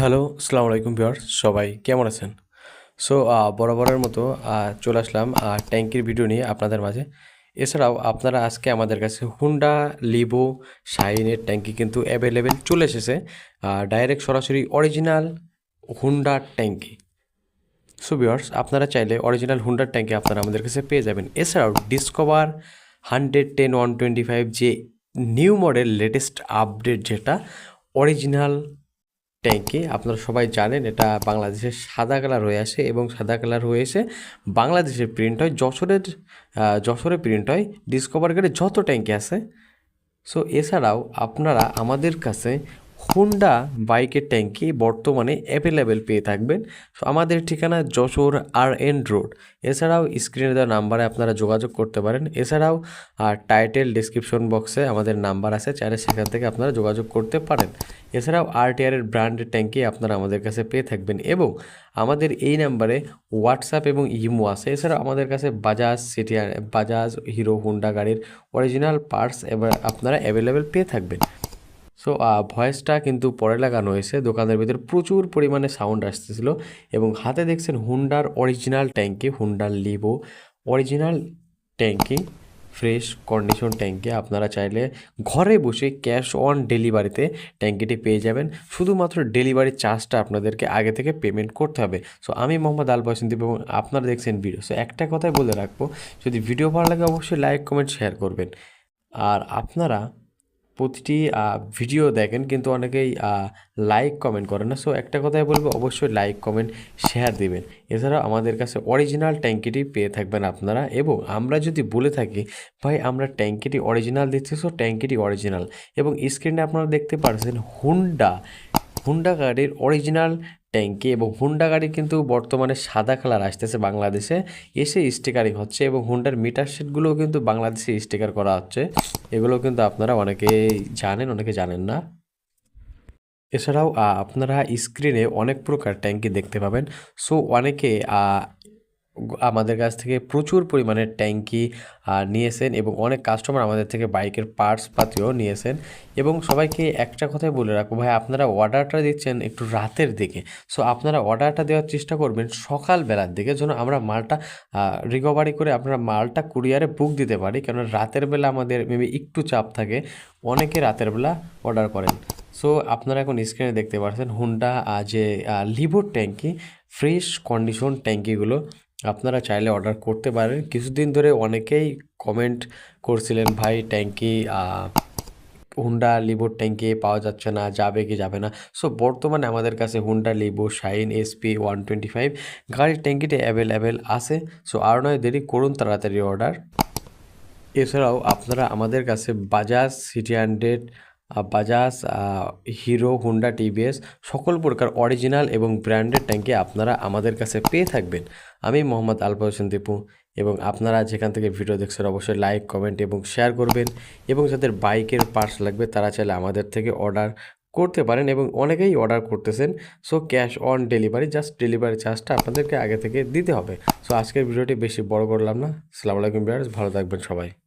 Hello আসসালামু আলাইকুম viewers, সবাই কেমন আছেন? সো বরাবরের মতো চলে আসলাম ট্যাঙ্কির ভিডিও নিয়ে আপনাদের মাঝে। এছাড়াও আপনারা আজকে আমাদের কাছে হুন্ডা লিবো শাইনের ট্যাঙ্কি কিন্তু অ্যাভেলেবেল চলে এসেছে ডাইরেক্ট সরাসরি অরিজিনাল হুন্ডা ট্যাঙ্কি। সো ভিউয়ার্স, আপনারা চাইলে অরিজিনাল হুন্ডার ট্যাঙ্কি আপনারা আমাদের কাছে পেয়ে যাবেন। এছাড়াও Discover hundred ten one twenty five যে নিউ মডেল লেটেস্ট আপডেট যেটা অরিজিনাল ট্যাঙ্কি। আপনারা সবাই জানেন এটা বাংলাদেশের সাদা কালার হয়ে আসে এবং সাদা কালার হয়ে এসে বাংলাদেশের প্রিন্ট হয়, যশোরের যশোরে প্রিন্ট হয় ডিসকভার গেটে যত ট্যাঙ্কি আছে। সো এছাড়াও আপনারা আমাদের কাছে হুন্ডা বাইকের ট্যাঙ্কি বর্তমানে অ্যাভেলেবেল পেয়ে থাকবেন। আমাদের ঠিকানা যশোর আর এন রোড এছাড়াও স্ক্রিনে দেওয়া নাম্বারে আপনারা যোগাযোগ করতে পারেন। এছাড়াও, আর টাইটেল ডিসক্রিপশন বক্সে আমাদের নাম্বার আছে, চাইলে সেখান থেকে আপনারা যোগাযোগ করতে পারেন। এছাড়াও আরটিআরের ব্র্যান্ডের ট্যাঙ্কি আপনারা আমাদের কাছে পেয়ে থাকবেন এবং আমাদের এই নাম্বারে হোয়াটসঅ্যাপ এবং ইমো আছে। এছাড়াও, আমাদের কাছে Bajaj CT Bajaj Hero Honda গাড়ির অরিজিনাল পার্টস এবার আপনারা অ্যাভেলেবেল পেয়ে থাকবেন। সো ভয়েসটা কিন্তু পরে লাগানো হয়েছে। দোকানের ভিতরে প্রচুর পরিমাণে সাউন্ড আসতেছিল এবং হাতে দেখছেন হুন্ডার অরিজিনাল ট্যাঙ্কি হুন্ডার লিভো অরিজিনাল ট্যাঙ্কি ফ্রেশ কন্ডিশন ট্যাঙ্কি আপনারা চাইলে ঘরে বসে ক্যাশ অন ডেলিভারিতে ট্যাঙ্কিটি পেয়ে যাবেন। শুধুমাত্র ডেলিভারি চার্জটা আপনাদেরকে আগে থেকে পেমেন্ট করতে হবে। সো আমি মোহাম্মদ আল বসন্তী এবং আপনারা দেখছেন ভিডিও সো একটা কথাই বলে রাখব, যদি ভিডিও ভালো লাগে অবশ্যই লাইক কমেন্ট শেয়ার করবেন। আর আপনারা প্রতিটি ভিডিও দেখেন কিন্তু অনেকেই লাইক কমেন্ট করেন না। সো একটা কথাই বলব, অবশ্যই লাইক কমেন্ট শেয়ার দিবেন। এছাড়াও আমাদের কাছে অরিজিনাল ট্যাঙ্কিটি পেয়ে থাকবেন আপনারা। এবং আমরা যদি বলে থাকি, ভাই, আমরা ট্যাঙ্কিটি অরিজিনাল দিচ্ছি সো ট্যাঙ্কিটি অরিজিনাল এবং স্ক্রিনে আপনারা দেখতে পাচ্ছেন হুন্ডা হুন্ডা গাড়ির অরিজিনাল ট্যাঙ্কি এবং হুন্ডা গাড়ি কিন্তু বর্তমানে সাদা কালার আসতেছে বাংলাদেশে। এসে স্টিকারিং হচ্ছে এবং হুন্ডার মিটার সেটগুলোও কিন্তু বাংলাদেশে স্টিকার করা হচ্ছে। এগুলো কিন্তু আপনারা অনেকেই জানেন, অনেকে জানেন না। এছাড়াও আপনারা স্ক্রিনে অনেক প্রকার ট্যাঙ্কি দেখতে পাবেন। সো, অনেকে আমাদের কাছ থেকে প্রচুর পরিমাণে ট্যাঙ্কি নিয়েছেন এবং অনেক কাস্টমার আমাদের থেকে বাইকের পার্টস পাতিও নিয়েছেন এবং সবাইকে একটা কথাই বলে রাখব, ভাই, আপনারা অর্ডারটা দিচ্ছেন একটু রাতের দিকে। সো আপনারা অর্ডারটা দেওয়ার চেষ্টা করবেন সকালবেলার দিকে যেন আমরা মালটা রিকভারি করে আপনারা মালটা কুরিয়ারে বুক দিতে পারি। কারণ রাতের বেলা আমাদের মেবি একটু চাপ থাকে, অনেকে রাতের বেলা অর্ডার করেন। সো আপনারা এখন স্ক্রিনে দেখতে পাচ্ছেন হুন্ডা যে লিভোর ট্যাঙ্কি ফ্রেশ কন্ডিশন ট্যাঙ্কিগুলো। আপনারা চাইলে অর্ডার করতে পারেন। কিছুদিন ধরে অনেকেই কমেন্ট করছিলেন, ভাই, ট্যাঙ্কি হুন্ডা লিবোর ট্যাঙ্কি পাওয়া যাচ্ছে না, যাবে কি যাবে না? সো বর্তমানে আমাদের কাছে Honda Livo Shine SP one twenty five গাড়ির ট্যাঙ্কিটি অ্যাভেলেবেল আছে। সো আর নয়, দেরি করুন তাড়াতাড়ি অর্ডার এছাড়াও আপনারা আমাদের কাছে Bajaj CT hundred Bajaj Hero, Honda, TVS সকল প্রকার অরিজিনাল এবং ব্র্যান্ডেড ট্যাঙ্কি আপনারা আমাদের কাছে পেয়ে থাকবেন। আমি মোহাম্মদ আলফা হোসেন দীপু এবং আপনারা যেখান থেকে ভিডিও দেখছেন অবশ্যই লাইক, কমেন্ট এবং শেয়ার করবেন এবং যাদের বাইকের পার্টস লাগবে তারা চাইলে আমাদের থেকে অর্ডার করতে পারেন এবং অনেকেই অর্ডার করতেছেন। So, cash on delivery, just delivery চার্জটা আপনাদেরকে আগে থেকে দিতে হবে। সো, আজকের ভিডিওটি বেশি বড় করলাম না। আসসালামু আলাইকুম বিয়ার্স ভালো থাকবেন সবাই।